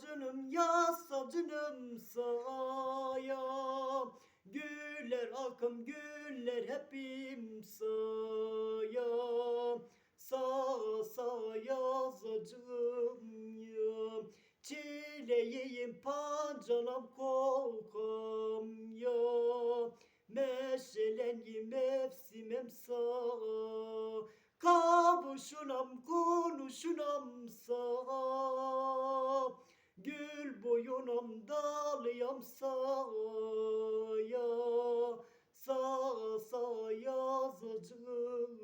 sacınım ya sacınım saya. Güller akım güller hepim saya. Sa sa yazacağım ya. Çileyim pancanam kokam ya. Meşelenyi mevsimem sa Kavuşunam konuşunam sa Gül boyunam dalıyam sa ya Sa sa yazacağım.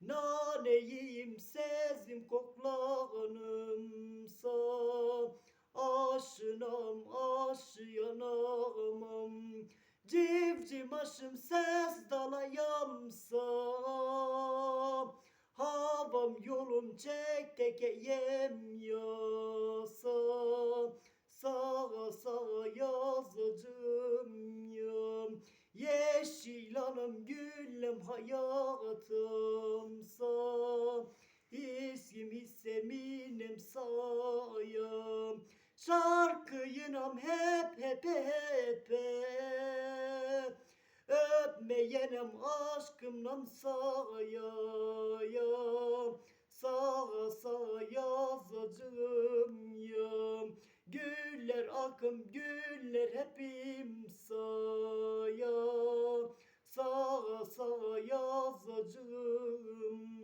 Naneyim sezim koklanımsa Aşınam aşıyanamam. Civciv aşım ses dalayamsa Havam yolum çek tekeyem yasa Yeşil anam gülüm hayatımsa İsim hisseminem sayam Şarkıyınam hep hep hep hep. Öpmeyenem aşkımdan saya ya Sağa sağa yazacağım ya Güller akım güller hepim azacığım